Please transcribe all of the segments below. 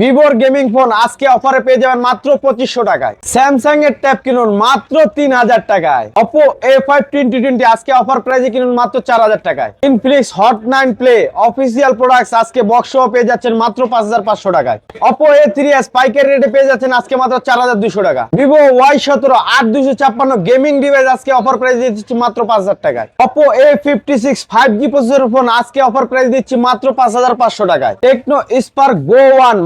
ভিভোর gaming phone আজকে অফারে পেয়ে যাবেন মাত্র পঁচিশশো টাকায়। স্যামসাং এর ট্যাব কিনুন মাত্র তিন হাজার টাকায়। Oppo A five twenty twenty আজকে অফার প্রাইজে কিনুন মাত্র চার হাজার টাকায়। Infinix hot nine play official products আজকে বক্স পেয়ে যাচ্ছেন মাত্র পাঁচ হাজার পাঁচশো টাকায়। অপো এ থ্রি এস পাইকারি রেটে পেয়ে যাচ্ছেন আজকে মাত্র চার হাজার দুশো টাকা। ভিভো ওয়াই সতেরো আট দুশো ছাপ্পান্ন গেমিং ডিভাইস আজকে অফার প্রাইস দিচ্ছি মাত্র পাঁচ হাজার টাকায়। Oppo A fifty six five G processor phone আজকে অফার প্রাইস দিচ্ছি মাত্র পাঁচ হাজার পাঁচশো টাকায়। টেকনো স্পার্ক গো ওয়ান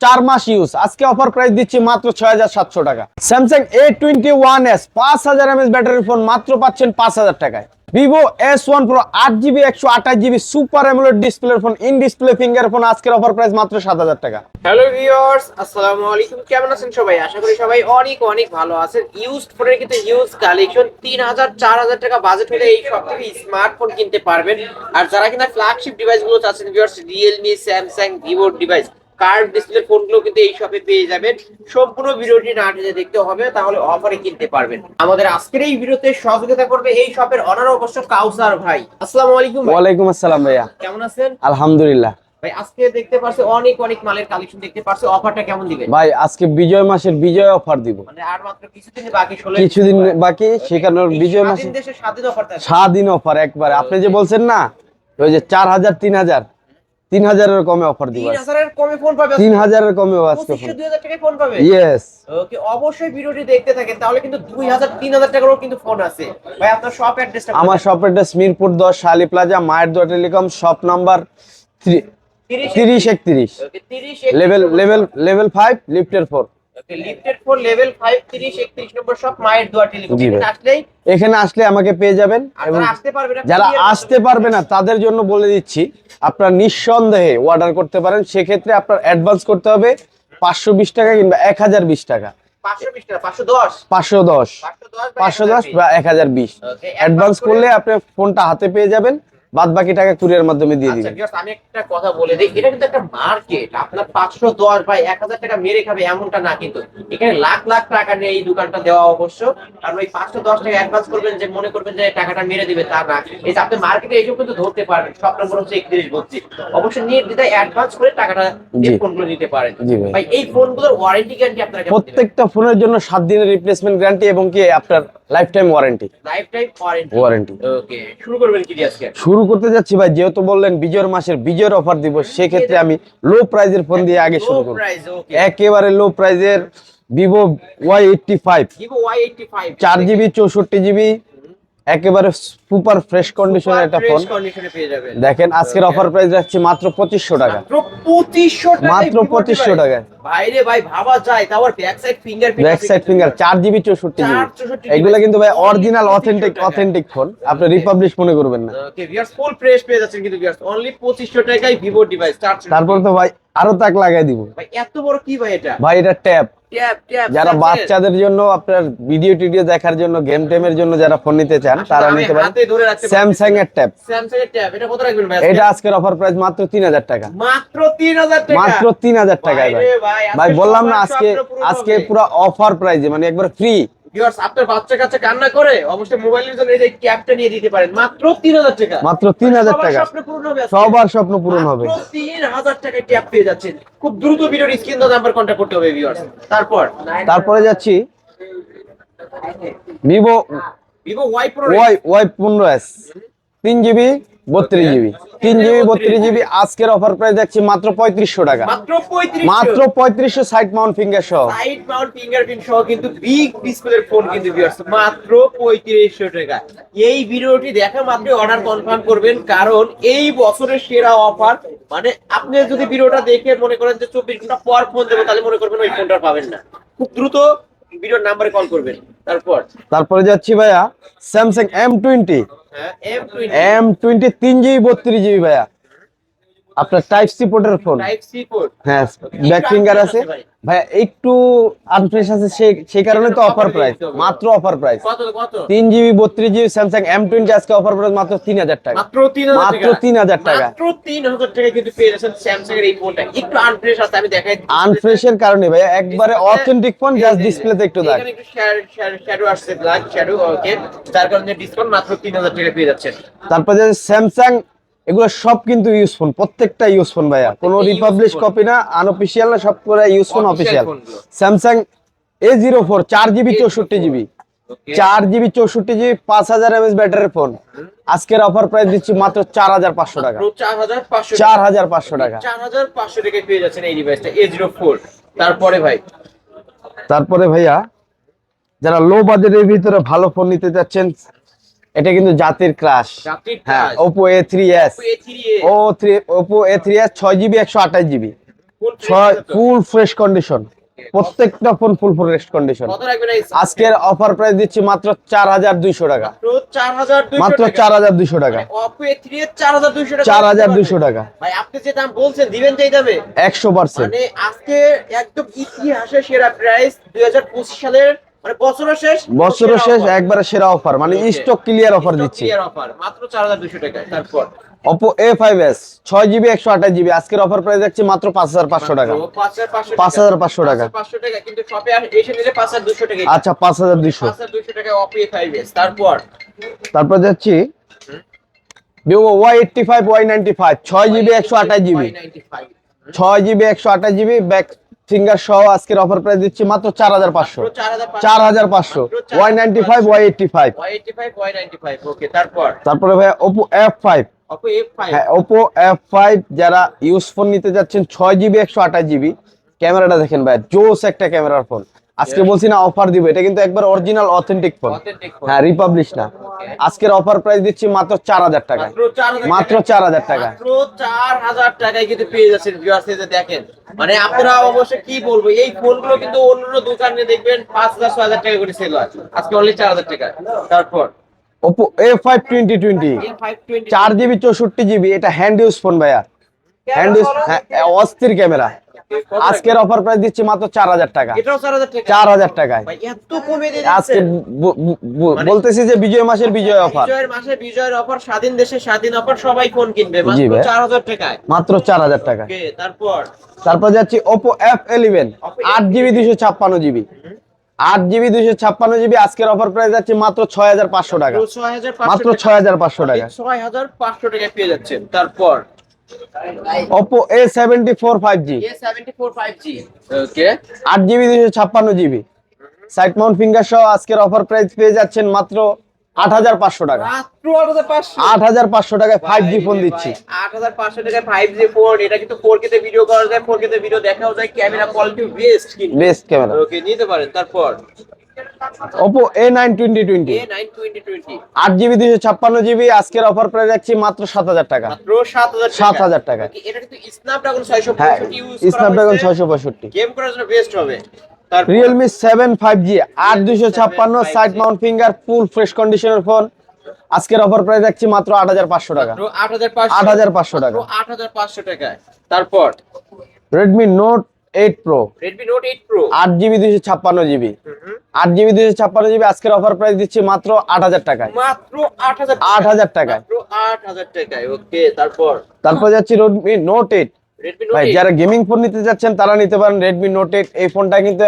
চার মাস ইউজ আজকে অফার প্রাইস দিচ্ছি মাত্র ছয় হাজার সাতশো টাকা। Samsung A twenty one S পাঁচ হাজার এমএস ব্যাটারি ফোন মাত্র পাচ্ছেন পাঁচ হাজার টাকায়। ভিভো এস ওয়ান প্রো আট জিবি একশো আঠাশ GB super AMOLED display phone in display finger phone আজকের অফার প্রাইস মাত্র সাত হাজার টাকা। হ্যালো ভিউয়ার্স আসসালামু আলাইকুম। কেমন আছেন সবাই? আশা করি সবাই অনেক অনেক ভালো আছেন। ইউজড ফোনের কিন্তু ইউজ কালেকশন তিন হাজার, চার হাজার টাকা বাজেট হলে এই সব থেকে স্মার্টফোন কিনতে পারবেন। আর যারা কিনা ফ্ল্যাগশিপ ডিভাইসগুলো চাচ্ছেন ভিউয়ার্স রিয়েলমি স্যামসাং ভিভোর ডিভাইস কার্ড ডিসপ্লে ফোনগুলো কিন্তু এই শপে পেয়ে যাবেন। সম্পূর্ণ ভিডিওটি না টেনে দেখতে হবে তাহলে অফারে কিনতে পারবেন। আমাদের আজকের এই ভিডিওতে সহযোগিতা করবে এই শপের অনার অবশ্য কাউসার ভাই। আসসালামু আলাইকুম। ওয়ালাইকুম আসসালাম ভাইয়া। কেমন আছেন? আলহামদুলিল্লাহ। ভাই আজকে দেখতে পারছি অনেক অনেক মালের কালেকশন দেখতে পারছি। অফারটা কেমন দিবেন? ভাই আজকে বিজয় মাসের বিজয় অফার দিব। মানে আর মাত্র কিছুদিন বাকি ষোলো কিছুদিন বাকি সেখানে বিজয় মাসে স্বাধীন দেশে স্বাধীন অফার থাকবে স্বাধীন অফার একবারে। আপনি যে বলছেন না ওই যে চার হাজার তিন হাজার তিন হাজারের কমে অফার দিব তিন হাজারের কমে ফোন পাবে তিন হাজারের কমে আজকে পঁচিশশো দুই হাজার টাকায় ফোন পাবে? ইয়েস ওকে অবশ্যই ভিডিওটি দেখতে থাকেন তাহলে কিন্তু দুই হাজার তিন হাজার টাকারও কিন্তু ফোন আছে। ভাই আপনার শপ অ্যাড্রেসটা আমার শপ অ্যাড্রেস মিরপুর দশ শালি প্লাজা মায়ের দোয়া টেলিকম শপ নাম্বার থ্রি তিরিশ একত্রিশ। তিরিশ লেভেল লেভেল লেভেল ফাইভ লিফটের ফোর এখানে আসলে আমাকে পেয়ে যাবেন এবং যারা আসতে পারবে না যারা আসতে পারবে না তাদের জন্য বলে দিচ্ছি আপনার নিঃসন্দেহে অর্ডার করতে পারেন। সেক্ষেত্রে আপনার অ্যাডভান্স করতে হবে পাঁচশো বিশ টাকা কিংবা এক হাজার বিশ টাকা। পাঁচশো দশ? পাঁচশো দশ। বা 1020 এক হাজার বিশ? অ্যাডভান্স করলে আপনি ফোনটা হাতে পেয়ে যাবেন। বাদ বাকি টাকা কুরিয়ার মাধ্যমে দিয়ে আচ্ছা দিবেন। আমি একটা কথা বলে দিই এটা কিন্তু একটা মার্কেট আপনার পাঁচশো দশ বা এক হাজার টাকা মেরে খাবে এমনটা না কিন্তু। এখানে লাখ লাখ টাকা নিয়ে এই দোকানটা দেওয়া অবশ্য। কারণ ওই পাঁচশো দশ টাকা অ্যাডভান্স করবেন যে মনে করবেন যে টাকাটা মেরে দিবে তা না। এই যে আপনি মার্কেটে এইসব কিন্তু ধরতে পারবেন। সব নম্বর হচ্ছে একত্রিশ বত্রিশ। অবশ্যই নিয়ে দিতে অ্যাডভান্স করে টাকাটা। এই ফোনগুলো নিতে পারেন। ভাই। এই ফোনগুলোর ওয়ারেন্টি গ্যারান্টি আপনারা কেমন প্রত্যেকটা ফোনের জন্য সাত দিনের রিপ্লেসমেন্ট গ্যারান্টি এবং কি আপনার lifetime warranty lifetime warranty warranty okay শুরু করবেন কি আজকে? শুরু করতে যাচ্ছি ভাই যেহেতু বললেন বিজয়ের মাসের বিজয়ের অফার দিব সেক্ষেত্রে আমি লো প্রাইজের ফোন দিয়ে আগে শুরু করব। একেবারে লো প্রাইজের Vivo Y eighty five Vivo Y eighty five চার জিবি চৌষট্টি জিবি একেবারে সুপার ফ্রেশ কন্ডিশনের একটা ফোন। কন্ডিশনে দেখেন আজকের অফার প্রাইস রাখছি মাত্র পঁচিশশো টাকা। মাত্র 2500 টাকায় মাত্র Vivo 2500 device। টাকায়। ভাইরে ভাই ভাবা যায়। তাও আর back side fingerprint back side finger চার জিবি চৌষট্টি জিবি এগুলো কিন্তু ভাই অরিজিনাল অথেন্টিক টাকা। অথেন্টিক ফোন আপনি রিপাবলিশ মনে করবেন না। ফুল ফ্রেশ পেয়ে যাচ্ছেন কিন্তু অনলি 2500 টাকায় ভিভো ডিভাইস তারপর তো ভাই আরও তাক লাগাই দিব। ভাই এত বড় কি ভাই এটা? ভাই এটা ট্যাব যারা বাচ্চাদের জন্য আপনার ভিডিও টিডিও দেখার জন্য গেম টেমের জন্য যারা ফোন নিতে চান তারা নিতে পারেন। হাতে ধরে রাখতে স্যামসাং এর ট্যাব স্যামসাং এর ট্যাব এটা কত রাখবেন ভাই এটা আজকের অফার প্রাইস মাত্র তিন হাজার টাকা। মাত্র 3000 টাকা? মাত্র তিন হাজার টাকায় ভাই ভাই, বললাম না সবার আজকে স্বপ্ন পূরণ আজকে হবে। পুরো অফার প্রাইজে মানে একবার ফ্রি ভিউয়ার্স আপনার বাচ্চা কাচ্চা কান্না করে অবশ্যই মোবাইলের জন্য এই যে ক্যাপটা নিয়ে দিতে পারেন। মাত্র 3000 টাকা। মাত্র স্বপ্ন পূরণ হবে সবার স্বপ্ন পূরণ হবে। 3000 টাকায় পেয়ে যাচ্ছেন। খুব দ্রুত ভিডিওর স্ক্রিন দাও নাম্বার কন্টাক্ট করতে হবে ভিউয়ার্স তারপর? তারপরে যাচ্ছি। Vivo Vivo Y pro Y Y পনেরো এস তিন জিবি বত্রিশ জিবি তিন জিবি বত্রিশ জিবি আজকের অফার প্রাইস যাচ্ছি মাত্র পঁয়ত্রিশশো টাকা। মাত্র পঁয়ত্রিশশো। সাইড মাউন্ট ফিঙ্গার সহ। সাইড মাউন্ট ফিঙ্গারপ্রিন্ট সহ কিন্তু বিগ ডিসপ্লের ফোন কিন্তু মাত্র 3500 টাকা। এই ভিডিওটি দেখা মাত্র অর্ডার কনফার্ম করবেন কারণ এই বছরের সেরা অফার মানে আপনি যদি ভিডিওটা দেখে মনে করেন যে 24 ঘণ্টা পর ফোন দেবো তাহলে মনে করবেন ওই ফোনটা পাবেন না। খুব দ্রুত ভিডিওর নাম্বারে কল করবেন। তারপর? তারপরে যাচ্ছি ভাইয়া Samsung M twenty M20 M twenty তিন জিবি বত্রিশ জিবি ভাইয়া। আপনার টাইপ সি পোর্টের ফোন হ্যাঁ ব্যাক ফিঙ্গার আছে আছে। ভাই। ভাইয়া একটু আনফ্রেশ আছে সেই কারণে তো অফার প্রাইস মাত্র অফার প্রাইস তিন জিবি বত্রিশ জিবি স্যামসাং এম টোয়েন্টি আজকে অফার প্রাইস মাত্র তিন হাজার টাকা। মাত্র 3000 টাকা। মাত্র 3000 টাকা। মাত্র 3000 টাকা কিন্তু পেয়ে স্যামসাং এর এই ফোনটা একটু আনফ্রেশ আছে আমি দেখাই দিচ্ছি। আনফ্রেশের কারণে ভাইয়া একবারে অথেন্টিক ফোন জাস্ট ডিসপ্লেতে একটু দাগ। শ্যাডো আসছে ব্ল্যাক শ্যাডো ওকে যার কারণে ডিসকাউন্ট মাত্র 3000 টাকা পেয়ে যাচ্ছেন। তারপর স্যামসাং এগুলো সব কিন্তু ইউজ ফোন প্রত্যেকটা ইউজ ফোন ভাইয়া। কোনো রিপাবলিশ কপি না আনঅফিসিয়াল না সব করে use phone official. Samsung A zero four চার জিবি চৌষট্টি জিবি চার জিবি চৌষট্টি জিবি পাঁচ হাজার এমএস ব্যাটারি ফোন আজকের অফার প্রাইস দিচ্ছি মাত্র চার হাজার পাঁচশো টাকা। মাত্র 4500 চার হাজার পাঁচশো টাকা। 4500 টাকায় পেয়ে যাচ্ছেন এই ডিভাইসটা A04 তারপরে ভাই? তারপরে ভাইয়া যারা লো বাজেটের ভিতরে ভালো ফোন নিতে যাচ্ছেন এটা কিন্তু জাতির ক্রাশ হ্যাঁ Oppo A three S O three Oppo A three S ছয় জিবি একশো আঠাশ জিবি ফুল ফ্রেশ কন্ডিশন প্রত্যেকটা ফোন ফুল ফ্রেশ কন্ডিশন আজকের অফার প্রাইস দিচ্ছি মাত্র চার হাজার দুইশো টাকা। মাত্র 4200 মাত্র টাকা। চার হাজার দুইশো টাকা। Oppo A3 এর 4200 টাকা। চার হাজার দুইশো টাকা। আপনি যে দাম বলছেন দিবেন যেই দামে? একশো পার্সেন্ট মানে আজকে একদম ইতিহাসের সেরা প্রাইস 2025 সালের মানে বছরের শেষ বছরের শেষ একবারে সেরা অফার মানে. স্টক ক্লিয়ার অফার দিচ্ছি। অফার মাত্র 4200 টাকা তারপর? আজকের অফার প্রাইস যাচ্ছে মাত্র পাঁচ হাজার পাঁচশো টাকা। পাঁচ হাজার পাঁচশো 5500 টাকা। টাকা। কিন্তু শপে এসে নিলে পাঁচ হাজার দুশো টাকা আচ্ছা পাঁচ হাজার দুইশো। পাঁচ হাজার দুশো টাকা অপি ফাইভ তারপর? তারপর যাচ্ছি Vivo Y eighty five Y ninety five ছয় জিবি একশো আঠাশ জিবি Y95 ছয় জিবি একশো আঠাশ জিবি ব্যাক ফিঙ্গার সহ আজকের অফার প্রাইস দিচ্ছি মাত্র চার হাজার পাঁচশো। চার হাজার পাঁচশো। Y ninety five Y eighty five. Y85 Y95 okay তারপর? তারপরে ভাই ওপো এফ ফাইভ হ্যাঁ ওপো এফ ফাইভ যারা ইউজ ফোন নিতে যাচ্ছেন ছয় জিবি একশো আঠাশ জিবি ক্যামেরাটা দেখেন ভাই জোস একটা ক্যামেরার ফোন আজকে বলছি না অফার দিব। এটা কিন্তু একবার অরিজিনাল অথেন্টিক ফোন হ্যাঁ রিপাবলিশ না। আজকের অফার প্রাইস দিচ্ছি মাত্র চার হাজার টাকা মাত্র 4000 চার হাজার টাকা মাত্র 4000 টাকায় কিন্তু পেয়ে যাচ্ছেন ভিউয়ার্স এই যে দেখেন। মানে আপনারা অবশ্যই কি বলব এই ফোনগুলো কিন্তু অন্য দোকানে দেখবেন 5000 6000 টাকা করে সেল হয়। আজকে অনলি 4000 টাকা তারপর? Oppo A five twenty twenty চার জিবি চৌষট্টি জিবি এটা হ্যান্ড ইউজ ফোন ভাইয়া। হ্যান্ড ইউজ অস্থির ক্যামেরা আজকের অফার প্রাইস দিচ্ছি মাত্র চার হাজার টাকা। এটাও 4000 টাকা? চার হাজার টাকায়। আজকে মানে- বলতেছি যে বিজয় মাসের বিজয় অফার বিজয়ের মাসে বিজয়ের অফার স্বাধীন দেশে স্বাধীন অফার সবাই ফোন কিনবে। মাত্র ভাই। 4000 টাকায়। মাত্র চার হাজার টাকা তারপর? তারপর যাচ্ছি ওপো এফ ইলেভেন Oppo আট জিবি দুশো ছাপ্পান্ন জিবি আট জিবি দুশো ছাপ্পান্ন জিবি আজকের অফার প্রাইস যাচ্ছে মাত্র ছয় হাজার পাঁচশো টাকা। মাত্র ছয় হাজার পাঁচশো টাকা। ছয় হাজার পাঁচশো টাকা। পেয়ে যাচ্ছেন। তারপর? A seventy four five G okay আট জিবি দুশো ছাপ্পান্ন জিবি সাইড মাউন্ট ফিঙ্গার সহ আজকের অফার প্রাইস পেয়ে যাচ্ছেন মাত্র আট হাজার পাঁচশো টাকা। মাত্র আট হাজার পাঁচশো। টাকায় ফাইভ জি ফোন দিচ্ছি। আট হাজার পাঁচশো টাকায় ফাইভ জি ফোন এটা কিন্তু ফোর কে তে ভিডিও করা যায় ফোর কে তে ভিডিও দেখাও যায় ক্যামেরা কোয়ালিটি বেস্ট কিন্তু। বেস্ট ক্যামেরা ওকে নিতে পারেন তারপর? দুশো ছাপ্পান্ন জিবি আজকের অফার প্রাইস যাচ্ছি মাত্র টাকা। মাত্র সাত হাজার 7,000 টাকা। এটা কিন্তু স্ন্যাপড্রাগন ছয়শো হ্যাঁ ইউজ স্ন্যাপড্রাগন ছয়শো পঁয়ষট্টি। গেম করার জন্য বেস্ট হবে। তারপর রিয়েলমি সেভেন ফাইভ জি আট দুশো ছাপ্পান্ন side mount finger full fresh কন্ডিশনের ফোন আজকের অফার প্রাইস যাচ্ছি মাত্র আট হাজার পাঁচশো টাকা। আট হাজার পাঁচশো। 8,500 টাকা। পাঁচশো টাকায়। তারপর Redmi note eight pro Redmi note eight pro আট জিবি দুশো ছাপ্পান্ন জিবি আট জিবি দুশো ছাপ্পান্ন জিবি আজকের অফার প্রাইস দিচ্ছি মাত্র আট হাজার টাকায়। মাত্র আট হাজার আট হাজার টাকায়। মাত্র আট হাজার টাকায়। ওকে তারপর? তারপর যাচ্ছি রেডমি নোট এইট ভাই যারা গেমিং ফোন নিতে যাচ্ছেন তারা নিতে পারেন রেডমি নোট এইট এই ফোনটা কিন্তু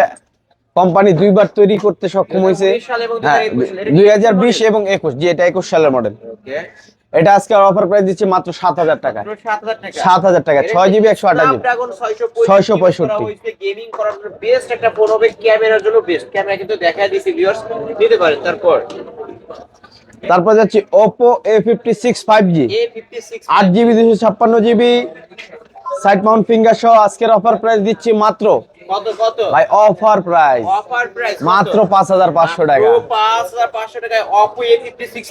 কোম্পানি দুইবার তৈরি করতে সক্ষম হয়েছে। 2020 সাল এবং হ্যাঁ 2021 সাল। এটা কি দুই হাজার বিশ এবং একুশ জি এটা একুশ সালের মডেল ওকে। এটা আজকে অফার প্রাইস দিচ্ছি মাত্র সাত হাজার টাকা। সাত হাজার টাকা। ছয় জিবি একশো আঠাশ জিবি ছয়শো পঁয়ষট্টি গেমিং করার বেস্ট একটা ফোন হবে ক্যামেরার জন্য বেস্ট ক্যামেরা কিন্তু দেখা দিয়েছি ভিউয়ার্স নিতে পারেন তারপর। তারপর যাচ্ছি আট জিবি দুশো ছাপ্পান্ন জিবি সাইড মাউন্ট ফিঙ্গার সহ আজকের অফার প্রাইস দিচ্ছি মাত্র কত কত? ভাই অফার প্রাইস অফার প্রাইস মাত্র পাঁচ হাজার পাঁচশো টাকা। পাঁচ হাজার পাঁচশো টাকায়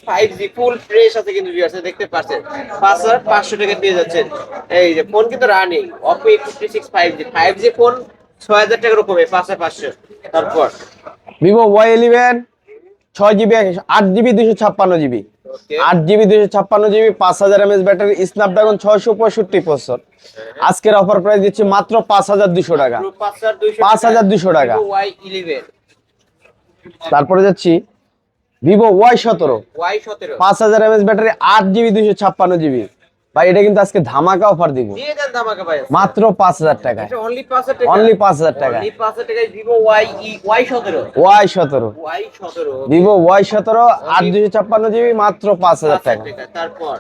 ফাইভ জি ফুল ফ্রেশ আছে কিন্তু ভিউয়ার্স দেখতে পাচ্ছেন। পাঁচ হাজার পাঁচশো টাকা পেয়ে যাচ্ছেন এই যে ফোন কিন্তু running five G five G phone ছয় হাজার টাকার কমে পাঁচ হাজার পাঁচশো। তারপর? ভিভো ওয়াই ইলেভেন ছয় জিবি আট জিবি দুশো ছাপ্পান্ন জিবি পাঁচ হাজার এমএস ব্যাটারি স্ন্যাপড্রাগন ছয়শো পঁয়ষট্টি প্রসেসর আজকের অফার প্রাইস দিচ্ছি মাত্র পাঁচ হাজার দুশো টাকা। পাঁচ হাজার দুশো টাকা। তারপরে যাচ্ছি ভিভো ওয়াই সতেরো। ওয়াই সতেরো। পাঁচ হাজার এমএস ব্যাটারি আট জিবি দুইশো ছাপ্পান্ন জিবি ভাই এটা কিন্তু আজকে ধামাকা অফার দিব। দিয়ে দেন ধামাকা ভাই মাত্র পাঁচ হাজার এটা অনলি 5000 টাকা। অনলি পাঁচ হাজার টাকা। অনলি 5000 টাকায় ওয়াই ওয়াই 17 ওয়াই সতেরো। ওয়াই 17 ভিভো ওয়াই সতেরো আট দুশো ছাপ্পান্ন জিবি মাত্র পাঁচ হাজার টাকা। তারপর?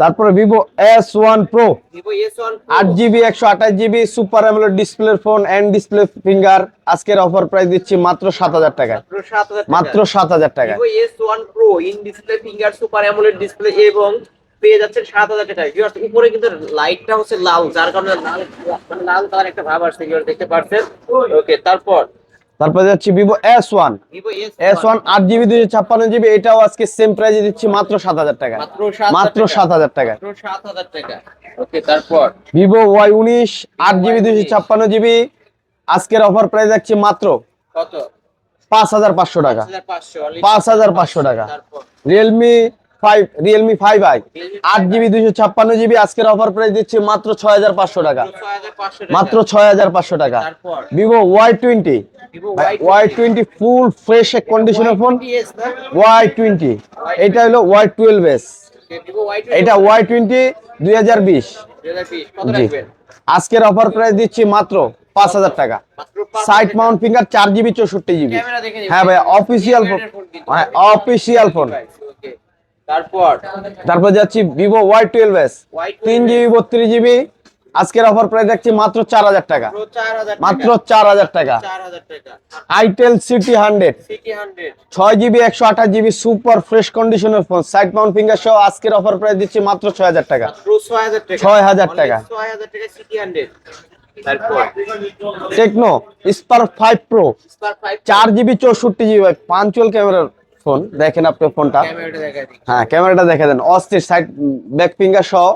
তারপরে Vivo S one pro S1 আট জিবি একশো আঠাশ জিবি সুপার অ্যামোলেড ডিসপ্লের ফোন এন্ড ডিসপ্লে ফিঙ্গার আজকের অফার প্রাইস দিচ্ছি মাত্র সাত হাজার টাকায় মাত্র 7000 মাত্র সাত হাজার টাকায় Vivo S1 Pro in display finger super AMOLED display এবং পেয়ে যাচ্ছেন 7000 টাকায় ভিউয়ার্স উপরে কিন্তু লাইটটা হচ্ছে লাল যার কারণে লাল মানে লাল কালার একটা ভাব আসছে ভিউয়ার্স দেখতে পাচ্ছেন ওকে তারপর? তারপরে যাচ্ছি Vivo S one S one আট জিবি দুশো ছাপ্পান্ন জিবি এটাও আজকে সেম প্রাইসে দিচ্ছি মাত্র সাত হাজার টাকা। মাত্র সাত হাজার টাকা। মাত্র 7000 টাকা। ওকে তারপর? ভিভো ওয়াই উনিশ আট জিবি দুশো ছাপ্পান্ন জিবি আজকের অফার প্রাইস যাচ্ছে মাত্র কত? পাঁচ হাজার পাঁচশো টাকা। পাঁচ হাজার পাঁচশো টাকা। Realme five Realme five i আট জিবি দুশো ছাপ্পান্ন জিবি আজকের অফার প্রাইস দিচ্ছি মাত্র ছয় হাজার পাঁচশো টাকা। মাত্র ছয় হাজার পাঁচশো টাকা। Vivo Y twenty Y twenty full fresh এক কন্ডিশনের ফোন ওয়াই টোয়েন্টি এটা হলো ওয়াই টুয়েলভ এস এটা ওয়াই টোয়েন্টি দুই হাজার বিশ। জি। আজকের অফার প্রাইস দিচ্ছি মাত্র পাঁচ হাজার টাকা। মাত্র 5000 সাইড মাউন্ট ফিঙ্গার চার জিবি চৌষট্টি জিবি হ্যাঁ ভাই অফিসিয়াল ফোন হ্যাঁ অফিসিয়াল ফোন তারপর? তারপর যাচ্ছি ভিভো ওয়াই টুয়েলভ এস তিন জিবি বত্রিশ জিবি। আজকের অফার প্রাইস রাখছি মাত্র চার হাজার টাকা। মাত্র চার হাজার টাকা। আইটেল সিটি হান্ড্রেড ছয় জিবি একশো আঠাশ জিবি সুপার ফ্রেশ কন্ডিশনের ফোন সাইড মাউন্ট ফিঙ্গার সহ আজকের অফার প্রাইস দিচ্ছি মাত্র ছয় হাজার টাকা। Pro 6000 টাকা। 6000 টাকা। 6000 টাকা সিটি 100 তারপর? টেকনো স্পার ফাইভ প্রো চার জিবি চৌষট্টি জিবি পাঞ্চুয়াল ক্যামেরার ফোন। দেখেন আপনি ফোনটা। হ্যাঁ ক্যামেরাটা দেখে দেন। অস্থির সাইড ব্যাক ফিঙ্গার সহ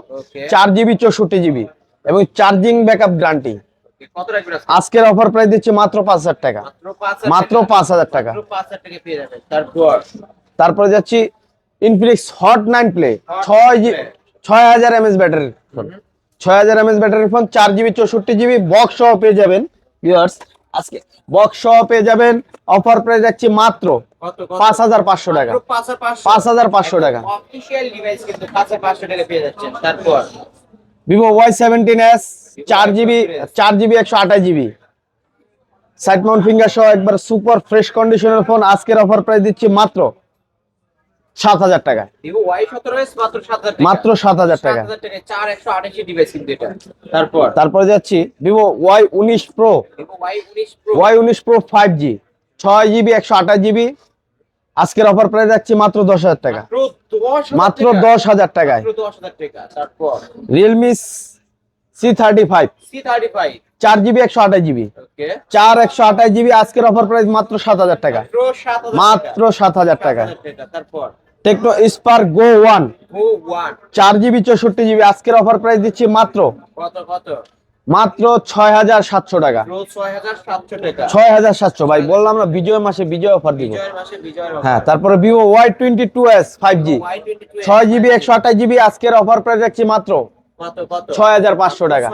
চার জিবি চৌষট্টি জিবি এবং চার্জিং ব্যাকআপ গ্যারান্টি? আজকের অফার প্রাইস দিচ্ছি মাত্র পাঁচ হাজার টাকা। মাত্র পাঁচ হাজার টাকা। মাত্র 5000 টাকা পেয়ে যাবেন। তারপর? যাচ্ছি ইনফিনিক্স হট নাইন প্লে ছয় 9 ছয় হাজার এমএস ব্যাটারির ফোন ছয় হাজার এমএস ব্যাটারির ফোন চার জিবি চৌষট্টি জিবি বক্স সহ পেয়ে যাবেন। ভিউয়ার্স আজকে বক্স সহ পেয়ে যাবেন। অফার প্রাইস যাচ্ছে মাত্র পাঁচ হাজার পাঁচশো টাকা। পাঁচ হাজার পাঁচশো। টাকা। অফিশিয়াল ডিভাইস কিন্তু 5500 টাকা পেয়ে যাচ্ছেন। তারপর? ভিভো ওয়াই সেভেন্টিন এস চার জিবি চার জিবি একশো আঠাশ জিবি সাইড মাউন্ট ফিঙ্গার সহ একবার সুপার ফ্রেশ কন্ডিশনের ফোন আজকের অফার প্রাইস দিচ্ছি মাত্র সাত হাজার টাকা ভিভো ওয়াই 17 এস মাত্র 7000 টাকা মাত্র সাত হাজার টাকা 7000 টাকা 4128 ডিভাইস কিন্তু এটা তারপর তারপরে যাচ্ছি ভিভো ওয়াই উনিশ প্রো ওয়াই 19 প্রো ওয়াই উনিশ প্রো ফাইভ জি ছয় জিবি একশো আঠাশ জিবি আজকের অফার প্রাইস যাচ্ছি মাত্র দশ হাজার টাকা মাত্র 10000 মাত্র টাকা। দশ হাজার টাকায় মাত্র 10000 টাকা তারপর রিয়েলমি সি থার্টি ফাইভ চার জিবি একশো আঠাশ জিবি চার একশো আঠাশ জিবি আজকের অফার প্রাইস মাত্র সাত হাজার টাকা মাত্র সাত হাজার টাকা 7000 টাকা তারপর টেকনো স্পার গো ওয়ান চার জিবি চৌষট্টি জিবি আজকের অফার প্রাইস দিচ্ছি মাত্র মাত্র ছয় হাজার সাতশো টাকা। প্রো 6700 টাকা। ছয় হাজার সাতশো ভাই বললাম না বিজয় মাসে বিজয় অফার দিব। হ্যাঁ তারপরে Vivo Y twenty two S five G ছয় জিবি একশো আঠাশ জিবি আজকের অফার প্রাইস রাখছি মাত্র ছয় হাজার পাঁচশো টাকা।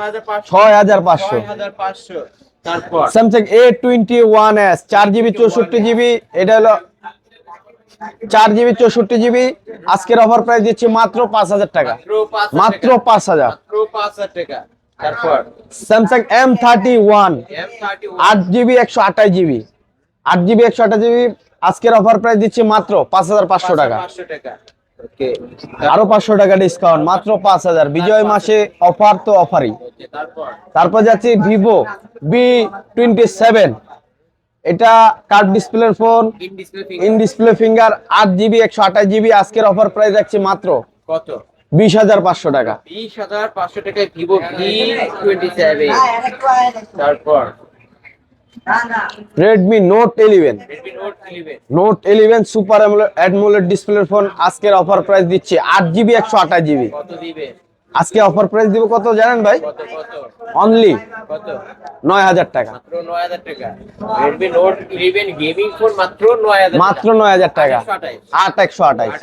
ছয় হাজার পাঁচশো। 6500 Samsung A twenty one S চার জিবি চৌষট্টি জিবি এটা হলো চার জিবি চৌষট্টি জিবি আজকের অফার প্রাইস দিচ্ছি মাত্র পাঁচ হাজার টাকা। মাত্র 5000 মাত্র টাকা। পাঁচ হাজার। টাকা। তারপর? স্যামসাং এম থার্টি ওয়ান আট জিবি একশো আঠাশ জিবি। আট জিবি একশো আঠাশ জিবি আজকের অফার প্রাইস দিচ্ছি মাত্র পাঁচ হাজার পাঁচশো টাকা। 500 টাকা। ওকে। আরও পাঁচশো টাকা ডিসকাউন্ট মাত্র পাঁচ হাজার। বিজয় মাসে অফার তো অফারই তারপর? যাচ্ছি ভিভো বি টোয়েন্টি সেভেন এটা কার্ড ডিসপ্লের ফোন ইন ডিসপ্লে ফিঙ্গার আট জিবি একশো আঠাশ জিবি আজকের অফার প্রাইস রাখছি মাত্র কত? বিশ হাজার পাঁচশো টাকা। বিশ হাজার পাঁচশো টাকায় ভিভো ভি টোয়েন্টি সেভেন তারপর? Redmi note eleven note eleven super AMOLED ডিসপ্লের ফোন আজকের অফার প্রাইস দিচ্ছি আট জিবি একশো আঠাশ জিবি কত দিবে? আজকে অফার প্রাইস দিব কত জানেন ভাই? অনলি কত নয় হাজার টাকা। মাত্র নয় হাজার টাকা। আট একশো আঠাইশ।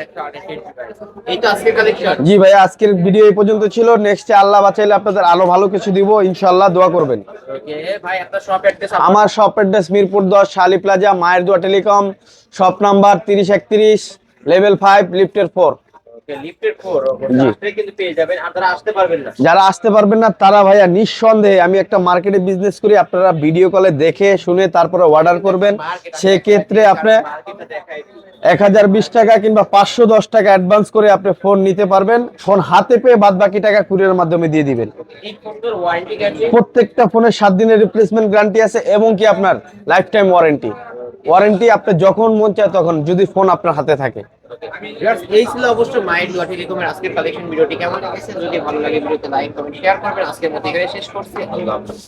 জি ভাই আজকের ভিডিও এই পর্যন্ত ছিল। নেক্সটে আল্লাহ বাঁচাইলে আপনাদের আরও ভালো কিছু দিব। ইনশাল্লাহ দোয়া করবেন। ওকে ভাই আপনার শপ অ্যাড্রেস আমার শপ অ্যাড্রেস মিরপুর দশ শালি প্লাজা মায়ের দোয়া টেলিকম। শপ নাম্বার তিরিশ একত্রিশ লেভেল ফাইভ লিফটের ফোর যারা আসতে পারবেন না। তারা ভাইয়া নিঃসন্দেহে আমি একটা মার্কেটে বিজনেস করি আপনারা ভিডিও কলে দেখে শুনে তারপরে অর্ডার করবেন। সেক্ষেত্রে আপনি। এক হাজার বিশ টাকা কিংবা পাঁচশো দশ টাকা অ্যাডভান্স করে আপনি ফোন নিতে পারবেন। ফোন হাতে পেয়ে বাদ বাকি টাকা কুরিয়ার মাধ্যমে দিয়ে দিবেন। প্রত্যেকটা ফোনের সাত দিনের রিপ্লেসমেন্ট গ্যারান্টি আছে এবং কি আপনার লাইফ টাইম ওয়ারেন্টি ওয়ারেন্টি আপনি যখন মন চায় তখন যদি ফোন আপনার হাতে থাকে। এই ছিল অবশ্য মাইন্ড ডট টেলিকমের আজকের কালেকশন ভিডিওটি কেমন লেগেছে? যদি ভালো লাগে, ভিডিওতে লাইক কমেন্ট শেয়ার করবেন। আজকের মতো এখানে শেষ করছি। আল্লাহ হাফেজ।